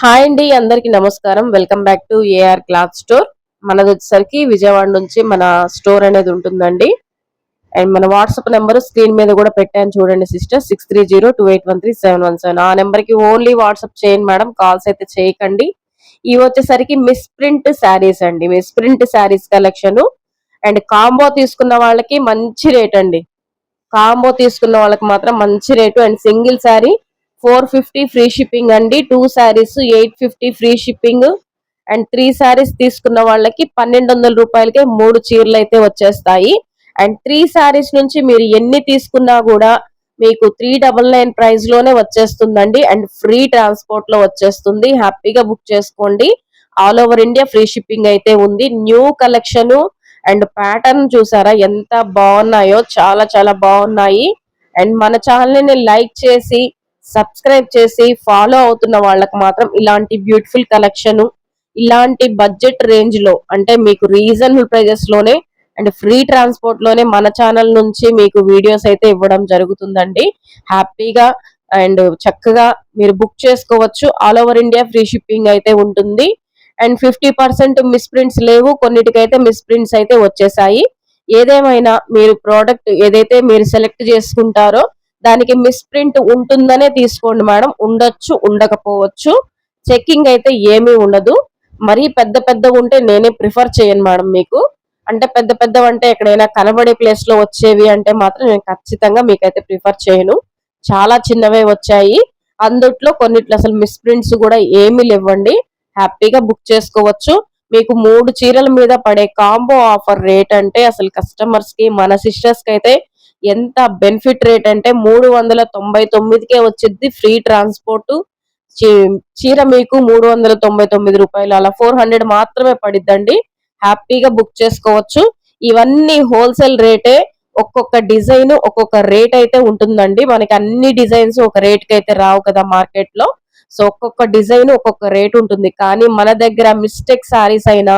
Hi అండి అందరికి నమస్కారం. Welcome back to A R cloth store. మనది వచ్చేసరికి విజయవాడ నుంచి మన స్టోర్ అనేది ఉంటుందండి. అండ్ మన వాట్సాప్ నెంబర్ స్క్రీన్ మీద కూడా పెట్టాను చూడండి sister six three zero two eight one three seven one seven ఆ నెంబర్కి ఓన్లీ వాట్సాప్ చేయండి మేడం కాల్స్ అయితే చేయకండి. ఇవి వచ్చేసరికి మిస్ ప్రింట్ శారీస్ అండి. Miss print saris collection. And combo తీసుకున్న వాళ్ళకి మంచి రేట్ అండి. కాంబో తీసుకున్న వాళ్ళకి మాత్రం మంచి rate. And single sari four fifty free shipping అండి. Two saris eight fifty free shipping. And three saris తీసుకున్న వాళ్ళకి పన్నెండు వందల రూపాయలకే మూడు చీరలు అయితే వచ్చేస్తాయి. అండ్ త్రీ శారీస్ నుంచి మీరు ఎన్ని తీసుకున్నా కూడా మీకు త్రీ డబల్ నైన్ ప్రైస్లోనే వచ్చేస్తుందండి. అండ్ ఫ్రీ ట్రాన్స్పోర్ట్లో వచ్చేస్తుంది. హ్యాపీగా బుక్ చేసుకోండి. All over India free shipping అయితే ఉంది. న్యూ కలెక్షన్ అండ్ ప్యాటర్న్ చూసారా ఎంత బాగున్నాయో. చాలా చాలా బాగున్నాయి. అండ్ మన ఛానల్ని లైక్ చేసి సబ్స్క్రైబ్ చేసి ఫాలో అవుతున్న వాళ్ళకి మాత్రం ఇలాంటి బ్యూటిఫుల్ కలెక్షన్ ఇలాంటి బడ్జెట్ రేంజ్లో అంటే మీకు రీజనబుల్ ప్రైజెస్లోనే అండ్ ఫ్రీ ట్రాన్స్పోర్ట్లోనే మన ఛానల్ నుంచి మీకు వీడియోస్ అయితే ఇవ్వడం జరుగుతుందండి. హ్యాపీగా అండ్ చక్కగా మీరు బుక్ చేసుకోవచ్చు. All over India free shipping అయితే ఉంటుంది. అండ్ ఫిఫ్టీ పర్సెంట్ మిస్ప్రింట్స్ లేవు. కొన్నిటికైతే మిస్ప్రింట్స్ అయితే వచ్చేసాయి. ఏదేమైనా మీరు ప్రోడక్ట్ ఏదైతే మీరు సెలెక్ట్ చేసుకుంటారో దానికి మిస్ప్రింట్ ఉంటుందనే తీసుకోండి మేడం. ఉండొచ్చు ఉండకపోవచ్చు. చెక్కింగ్ అయితే ఏమీ ఉండదు. మరీ పెద్ద పెద్ద ఉంటే నేనే ప్రిఫర్ చేయను మేడం మీకు. అంటే పెద్ద పెద్దవి అంటే ఎక్కడైనా కనబడే ప్లేస్లో వచ్చేవి అంటే మాత్రం నేను ఖచ్చితంగా మీకైతే ప్రిఫర్ చేయను. చాలా చిన్నవే వచ్చాయి. అందుట్లో కొన్నిట్లో అసలు మిస్ప్రింట్స్ కూడా ఏమీ లేవండి. హ్యాపీగా బుక్ చేసుకోవచ్చు. మీకు మూడు చీరల మీద పడే కాంబో ఆఫర్ రేట్ అంటే అసలు కస్టమర్స్కి మన సిస్టర్స్కి అయితే ఎంత బెనిఫిట్ రేట్ అంటే మూడు వందల తొంభై తొమ్మిదికే వచ్చింది ఫ్రీ ట్రాన్స్పోర్ట్ చీర మీకు మూడు వందల తొంభై తొమ్మిది రూపాయలు అలా ఫోర్ హండ్రెడ్ మాత్రమే పడిద్దండి. హ్యాపీగా బుక్ చేసుకోవచ్చు. ఇవన్నీ హోల్సేల్ రేటే ఒక్కొక్క డిజైన్ ఒక్కొక్క రేట్ అయితే ఉంటుందండి. మనకి అన్ని డిజైన్స్ ఒక రేట్కి అయితే రావు కదా మార్కెట్లో. సో ఒక్కొక్క డిజైన్ ఒక్కొక్క రేట్ ఉంటుంది. కానీ మన దగ్గర మిస్టేక్ సారీస్ అయినా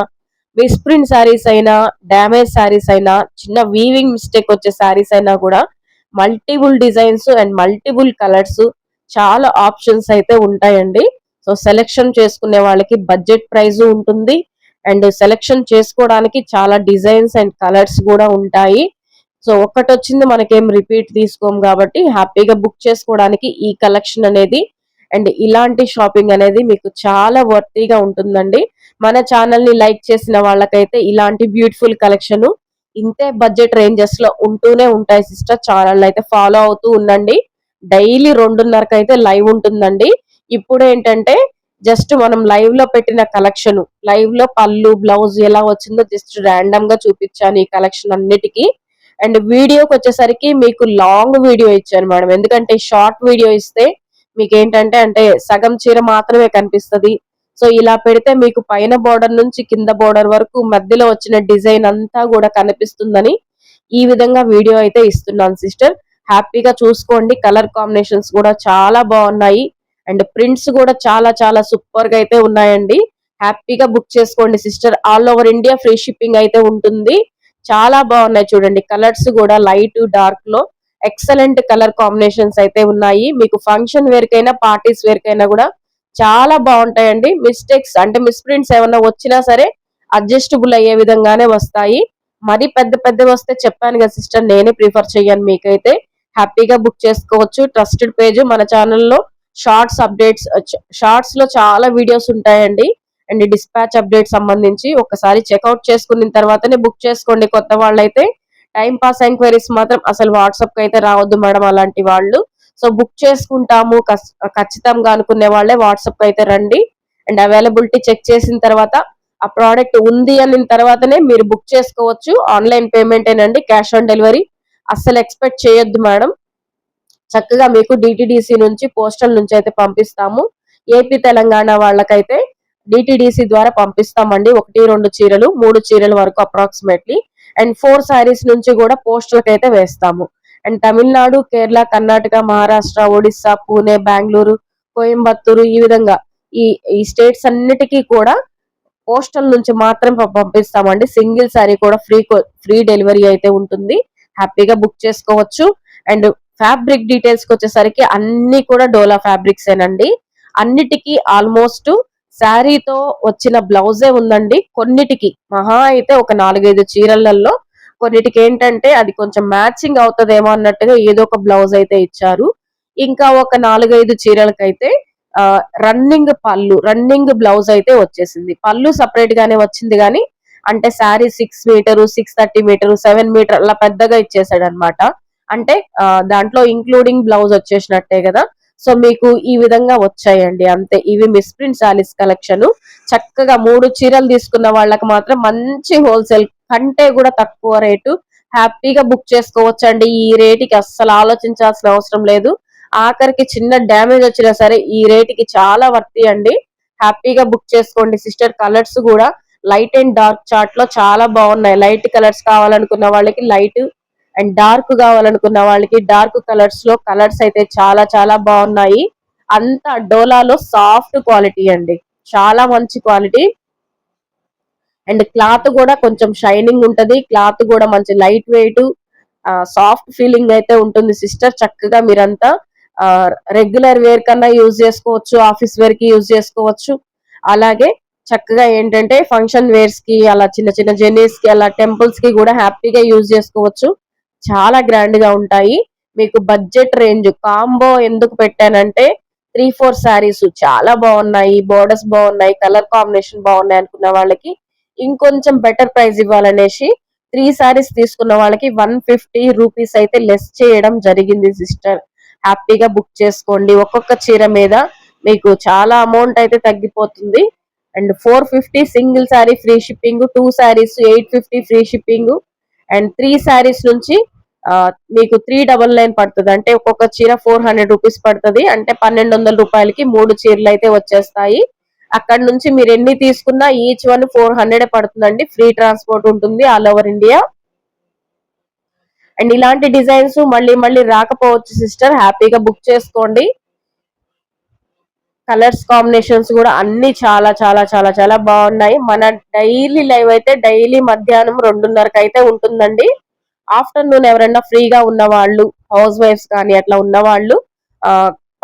మిస్ప్రింట్ శారీస్ అయినా డ్యామేజ్ శారీస్ అయినా చిన్న వీవింగ్ మిస్టేక్ వచ్చే శారీస్ అయినా కూడా multiple designs and multiple colours చాలా ఆప్షన్స్ అయితే ఉంటాయండి. సో సెలెక్షన్ చేసుకునే వాళ్ళకి బడ్జెట్ ప్రైస్ ఉంటుంది. అండ్ సెలెక్షన్ చేసుకోవడానికి చాలా డిజైన్స్ అండ్ కలర్స్ కూడా ఉంటాయి. సో ఒక్కటి వచ్చింది మనకేం రిపీట్ తీసుకోం కాబట్టి హ్యాపీగా బుక్ చేసుకోవడానికి ఈ కలెక్షన్ అనేది అండ్ ఇలాంటి షాపింగ్ అనేది మీకు చాలా వర్తీగా ఉంటుందండి. మన ఛానల్ని లైక్ చేసిన వాళ్ళకైతే ఇలాంటి బ్యూటిఫుల్ కలెక్షన్ ఇంతే బడ్జెట్ రేంజెస్లో ఉంటూనే ఉంటాయి సిస్టర్ ఛానల్ అయితే ఫాలో అవుతూ ఉండండి. డైలీ రెండున్నరకు అయితే లైవ్ ఉంటుందండి. ఇప్పుడు ఏంటంటే జస్ట్ మనం లైవ్లో పెట్టిన కలెక్షన్ లైవ్లో పళ్ళు బ్లౌజ్ ఎలా వచ్చిందో జస్ట్ ర్యాండమ్గా చూపించాను ఈ కలెక్షన్ అన్నిటికీ. అండ్ వీడియోకి వచ్చేసరికి మీకు లాంగ్ వీడియో ఇచ్చాను మేడం ఎందుకంటే షార్ట్ వీడియో ఇస్తే మీకు ఏంటంటే అంటే సగం చీర మాత్రమే కనిపిస్తుంది. సో ఇలా పెడితే మీకు పైన బోర్డర్ నుంచి కింద బోర్డర్ వరకు మధ్యలో వచ్చిన డిజైన్ అంతా కూడా కనిపిస్తుందని ఈ విధంగా వీడియో అయితే ఇస్తున్నాను సిస్టర్ హ్యాపీగా చూసుకోండి. కలర్ కాంబినేషన్స్ కూడా చాలా బాగున్నాయి. అండ్ ప్రింట్స్ కూడా చాలా చాలా సూపర్గా అయితే ఉన్నాయండి. హ్యాపీగా బుక్ చేసుకోండి sister all over India free shipping అయితే ఉంటుంది. చాలా బాగున్నాయి చూడండి. కలర్స్ కూడా లైట్ డార్క్లో ఎక్సలెంట్ కలర్ కాంబినేషన్స్ అయితే ఉన్నాయి. మీకు ఫంక్షన్ వేర్కైనా పార్టీస్ వేర్ కైనా కూడా చాలా బాగుంటాయండి. మిస్టేక్స్ అంటే మిస్ప్రింట్స్ ఏమైనా వచ్చినా సరే అడ్జస్టబుల్ అయ్యే విధంగానే వస్తాయి. మరి పెద్ద పెద్దవి వస్తే చెప్పాను కదా సిస్టర్ నేనే ప్రిఫర్ చేయను మీకైతే. హ్యాపీగా బుక్ చేసుకోవచ్చు. ట్రస్టెడ్ పేజ్ మన ఛానల్లో షార్ట్స్ అప్డేట్స్ షార్ట్స్లో చాలా వీడియోస్ ఉంటాయండి. అండ్ డిస్పాచ్ అప్డేట్ సంబంధించి ఒకసారి చెక్అవుట్ చేసుకున్న తర్వాతనే బుక్ చేసుకోండి కొత్త వాళ్ళైతే. టైం పాస్ ఎంక్వైరీస్ మాత్రం అసలు వాట్సాప్కి అయితే రావద్దు మేడం అలాంటి వాళ్ళు. సో బుక్ చేసుకుంటాము. ఖచ్చితంగా అనుకునే వాళ్ళే వాట్సాప్ అయితే రండి. అండ్ అవైలబిలిటీ చెక్ చేసిన తర్వాత ఆ ప్రోడక్ట్ ఉంది అన్న తర్వాతనే మీరు బుక్ చేసుకోవచ్చు. ఆన్లైన్ పేమెంట్ ఏనండి క్యాష్ ఆన్ డెలివరీ. అస్సలు ఎక్స్పెక్ట్ చేయొద్దు మేడం. చక్కగా మీకు డిటిడిసి నుంచి పోస్టల్ నుంచి అయితే పంపిస్తాము. ఏపీ తెలంగాణ వాళ్ళకైతే డిటిడిసి ద్వారా పంపిస్తామండి. ఒకటి రెండు చీరలు మూడు చీరల వరకు అప్రాక్సిమేట్లీ. అండ్ ఫోర్ శారీస్ నుంచి కూడా పోస్టర్కి అయితే వేస్తాము. అండ్ తమిళనాడు కేరళ కర్ణాటక మహారాష్ట్ర ఒడిస్సా పూణే బెంగళూరు కోయంబత్తూరు ఈ విధంగా ఈ ఈ స్టేట్స్ అన్నిటికీ కూడా పోస్టల్ నుంచి మాత్రం పంపిస్తామండి. సింగిల్ సారీ కూడా ఫ్రీ ఫ్రీ డెలివరీ అయితే ఉంటుంది. హ్యాపీగా బుక్ చేసుకోవచ్చు. అండ్ ఫ్యాబ్రిక్ డీటెయిల్స్కి వచ్చేసరికి అన్ని కూడా డోలా ఫ్యాబ్రిక్స్ ఏనండి అన్నిటికీ ఆల్మోస్ట్ శారీతో వచ్చిన బ్లౌజే ఉందండి. కొన్నిటికి మహా అయితే ఒక నాలుగైదు చీరలలో కొన్నిటికి ఏంటంటే అది కొంచెం మ్యాచింగ్ అవుతుందేమో అన్నట్టుగా ఏదో ఒక బ్లౌజ్ అయితే ఇచ్చారు. ఇంకా ఒక నాలుగైదు చీరలకైతే ఆ రన్నింగ్ పళ్ళు రన్నింగ్ బ్లౌజ్ అయితే వచ్చేసింది. పళ్ళు సపరేట్ గానే వచ్చింది కానీ అంటే sari six metre six thirty metre seven metre అలా పెద్దగా ఇచ్చేసాడు అనమాట అంటే దాంట్లో ఇంక్లూడింగ్ బ్లౌజ్ వచ్చేసినట్టే కదా. సో మీకు ఈ విధంగా వచ్చాయండి. అంతే ఇవి మిస్ప్రింట్ శారీస్ కలెక్షన్ చక్కగా మూడు చీరలు తీసుకున్న వాళ్ళకి మాత్రం మంచి హోల్సేల్ కంటే కూడా తక్కువ రేటు. హ్యాపీగా బుక్ చేసుకోవచ్చు అండి ఈ రేటుకి అస్సలు ఆలోచించాల్సిన అవసరం లేదు. ఆఖరికి చిన్న డ్యామేజ్ వచ్చినా సరే ఈ రేటుకి చాలా వర్తి అండి. హ్యాపీగా బుక్ చేసుకోండి. సిస్టర్ కలర్స్ కూడా లైట్ అండ్ డార్క్ చార్ట్లో చాలా బాగున్నాయి. లైట్ కలర్స్ కావాలనుకున్న వాళ్ళకి లైట్ అండ్ డార్క్ కావాలనుకున్న వాళ్ళకి డార్క్ కలర్స్లో కలర్స్ అయితే చాలా చాలా బాగున్నాయి. అంత డోలాలో సాఫ్ట్ క్వాలిటీ అండి. చాలా మంచి క్వాలిటీ. అండ్ క్లాత్ కూడా కొంచెం షైనింగ్ ఉంటది. క్లాత్ కూడా మంచి లైట్ వెయిట్ సాఫ్ట్ ఫీలింగ్ అయితే ఉంటుంది సిస్టర్ చక్కగా మీరంతా. రెగ్యులర్ వేర్ కన్నా యూజ్ చేసుకోవచ్చు ఆఫీస్ వేర్కి యూజ్ చేసుకోవచ్చు. అలాగే చక్కగా ఏంటంటే ఫంక్షన్ వేర్స్కి అలా చిన్న చిన్న జర్నీస్కి అలా టెంపుల్స్కి కూడా హ్యాపీగా యూజ్ చేసుకోవచ్చు. చాలా గ్రాండ్గా ఉంటాయి. మీకు బడ్జెట్ రేంజ్ కాంబో ఎందుకు పెట్టానంటే త్రీ ఫోర్ శారీస్ చాలా బాగున్నాయి బోర్డర్స్ బాగున్నాయి కలర్ కాంబినేషన్ బాగున్నాయి అనుకున్న వాళ్ళకి ఇంకొంచెం బెటర్ ప్రైస్ ఇవ్వాలనేసి త్రీ సారీస్ తీసుకున్న వాళ్ళకి వన్ ఫిఫ్టీ రూపీస్ అయితే లెస్ చేయడం జరిగింది సిస్టర్ హ్యాపీగా బుక్ చేసుకోండి. ఒక్కొక్క చీర మీద మీకు చాలా అమౌంట్ అయితే తగ్గిపోతుంది. And four fifty single sari free shipping two saris eight fifty free shipping and three saris నుంచి మీకు త్రీ డబల్ నైన్ పడుతుంది. అంటే ఒక్కొక్క చీర ఫోర్ హండ్రెడ్ రూపీస్ పడుతుంది. అంటే పన్నెండు వందల రూపాయలకి మూడు చీరలు అయితే వచ్చేస్తాయి. అక్కడ నుంచి మీరు ఎన్ని తీసుకున్నా ఈచ్ వన్ ఫోర్ హండ్రెడ్ పడుతుందండి. ఫ్రీ ట్రాన్స్పోర్ట్ ఉంటుంది ఆల్ ఓవర్ ఇండియా అండ్ ఇలాంటి డిజైన్స్ మళ్ళీ మళ్ళీ రాకపోవచ్చు సిస్టర్ హ్యాపీగా బుక్ చేసుకోండి. కలర్స్ కాంబినేషన్స్ కూడా అన్ని చాలా చాలా చాలా చాలా బాగున్నాయి. మన డైలీ లైవ్ అయితే డైలీ మధ్యాహ్నం రెండున్నరకు అయితే ఉంటుందండి. ఆఫ్టర్నూన్ ఎవరైనా ఫ్రీగా ఉన్న వాళ్ళు హౌస్ వైఫ్స్ కానీ అట్లా ఉన్న వాళ్ళు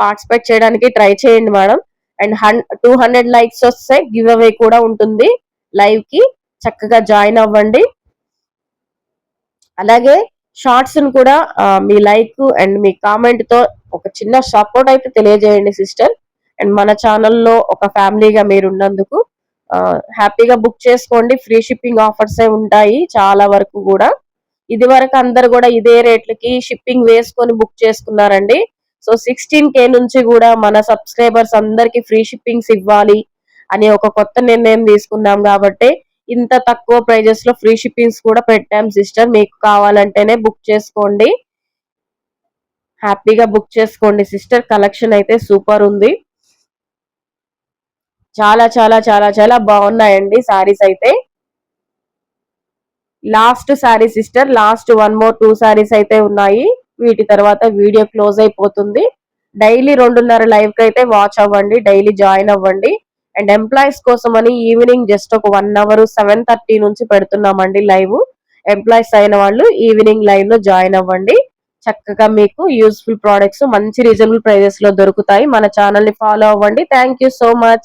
పార్టిసిపేట్ చేయడానికి ట్రై చేయండి మేడం అండ్ హన్ టూ హండ్రెడ్ లైక్స్ వస్తే గివ్ అవే కూడా ఉంటుంది లైవ్కి. చక్కగా జాయిన్ అవ్వండి. అలాగే షార్ట్స్ కూడా మీ లైక్ అండ్ మీ కామెంట్తో ఒక చిన్న సపోర్ట్ అయితే తెలియజేయండి సిస్టర్. అండ్ మన ఛానల్లో ఒక ఫ్యామిలీగా మీరు ఉన్నందుకు హ్యాపీగా బుక్ చేసుకోండి. ఫ్రీ షిప్పింగ్ ఆఫర్స్ ఉంటాయి చాలా వరకు కూడా. ఇది వరకు అందరు కూడా ఇదే రేట్లకి షిప్పింగ్ వేసుకొని బుక్ చేసుకున్నారండి. సో సిక్స్టీన్ కే నుంచి కూడా మన సబ్స్క్రైబర్స్ అందరికి ఫ్రీ షిప్పింగ్స్ ఇవ్వాలి అని ఒక కొత్త నిర్ణయం తీసుకున్నాం కాబట్టి ఇంత తక్కువ ప్రైజెస్లో ఫ్రీ షిప్పింగ్స్ కూడా పెట్టాం సిస్టర్ మీకు కావాలంటేనే బుక్ చేసుకోండి. హ్యాపీగా బుక్ చేసుకోండి సిస్టర్ కలెక్షన్ అయితే సూపర్ ఉంది. చాలా చాలా చాలా చాలా బాగున్నాయండి సారీస్ అయితే. Last sari sister last one more two saris అయితే ఉన్నాయి. వీటి తర్వాత వీడియో క్లోజ్ అయిపోతుంది. డైలీ రెండున్నర లైవ్కి అయితే వాచ్ అవ్వండి డైలీ జాయిన్ అవ్వండి. అండ్ ఎంప్లాయీస్ కోసం అని ఈవినింగ్ జస్ట్ ఒక వన్ అవర్ సెవెన్ థర్టీ నుంచి పెడుతున్నామండి లైవ్. ఎంప్లాయీస్ అయిన వాళ్ళు ఈవినింగ్ లైవ్లో జాయిన్ అవ్వండి. చక్కగా మీకు యూస్ఫుల్ ప్రోడక్ట్స్ మంచి రీజనబుల్ ప్రైజెస్లో దొరుకుతాయి. మన ఛానల్ని ఫాలో అవ్వండి. Thank so much.